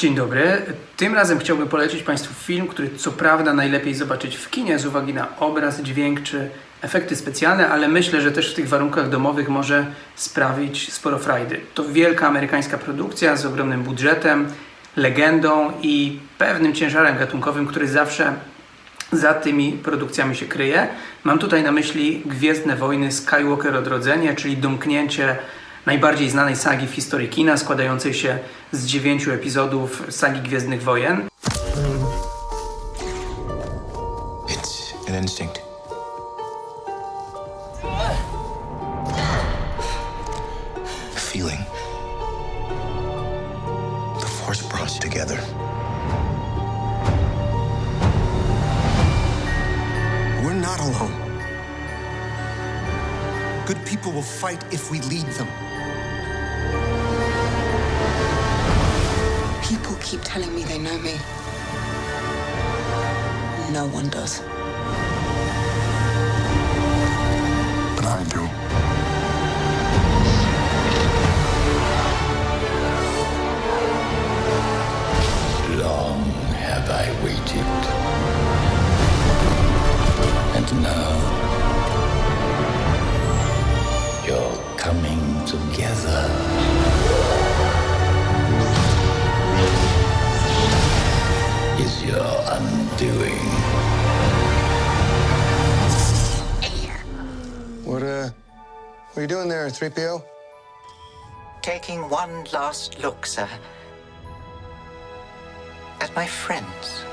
Dzień dobry. Tym razem chciałbym polecić Państwu film, który co prawda najlepiej zobaczyć w kinie z uwagi na obraz, dźwięk czy efekty specjalne, ale myślę, że też w tych warunkach domowych może sprawić sporo frajdy. To wielka amerykańska produkcja z ogromnym budżetem, legendą i pewnym ciężarem gatunkowym, który zawsze za tymi produkcjami się kryje. Mam tutaj na myśli Gwiezdne Wojny Skywalker Odrodzenie, czyli domknięcie najbardziej znanej sagi w historii kina, składającej się z dziewięciu epizodów sagi Gwiezdnych Wojen. It's an instinct. Feeling. The Force brought us together. We're not alone. Good people will fight if we lead them. Keep telling me they know me. No one does. But I do. Long have I waited. And now you're coming together. Is your undoing. What, uh, what are you doing there, 3PO? Taking one last look, sir, at my friends.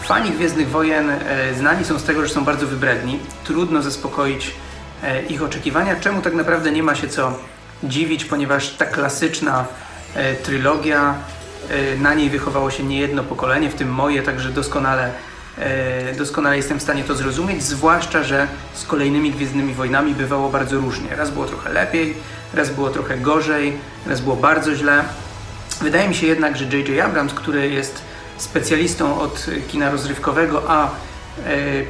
Fani Gwiezdnych Wojen e, znani są z tego, że są bardzo wybredni. Trudno zaspokoić e, ich oczekiwania, czemu tak naprawdę nie ma się co dziwić, ponieważ ta klasyczna e, trylogia, na niej wychowało się niejedno pokolenie, w tym moje, także doskonale, e, doskonale jestem w stanie to zrozumieć, zwłaszcza, że z kolejnymi Gwiezdnymi Wojnami bywało bardzo różnie. Raz było trochę lepiej, raz było trochę gorzej, raz było bardzo źle. Wydaje mi się jednak, że J.J. Abrams, który jest specjalistą od kina rozrywkowego, a e,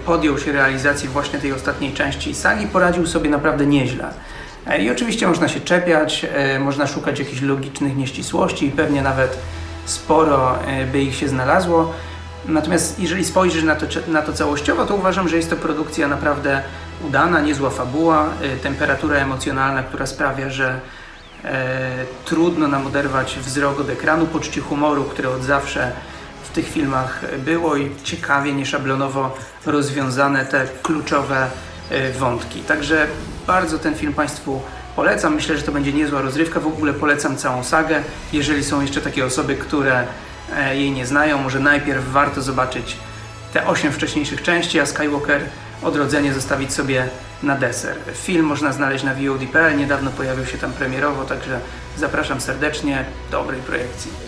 podjął się realizacji właśnie tej ostatniej części sagi, poradził sobie naprawdę nieźle. E, I oczywiście można się czepiać, e, można szukać jakichś logicznych nieścisłości i pewnie nawet sporo e, by ich się znalazło. Natomiast jeżeli spojrzysz na to, na to całościowo, to uważam, że jest to produkcja naprawdę udana, niezła fabuła, e, temperatura emocjonalna, która sprawia, że e, trudno nam oderwać wzrok od ekranu, poczucie humoru, które od zawsze w tych filmach było i ciekawie, nieszablonowo rozwiązane te kluczowe wątki. Także bardzo ten film Państwu polecam. Myślę, że to będzie niezła rozrywka. W ogóle polecam całą sagę. Jeżeli są jeszcze takie osoby, które e, jej nie znają, może najpierw warto zobaczyć te osiem wcześniejszych części, a Skywalker Odrodzenie zostawić sobie na deser. Film można znaleźć na VOD.pl, niedawno pojawił się tam premierowo, także zapraszam serdecznie, dobrej projekcji.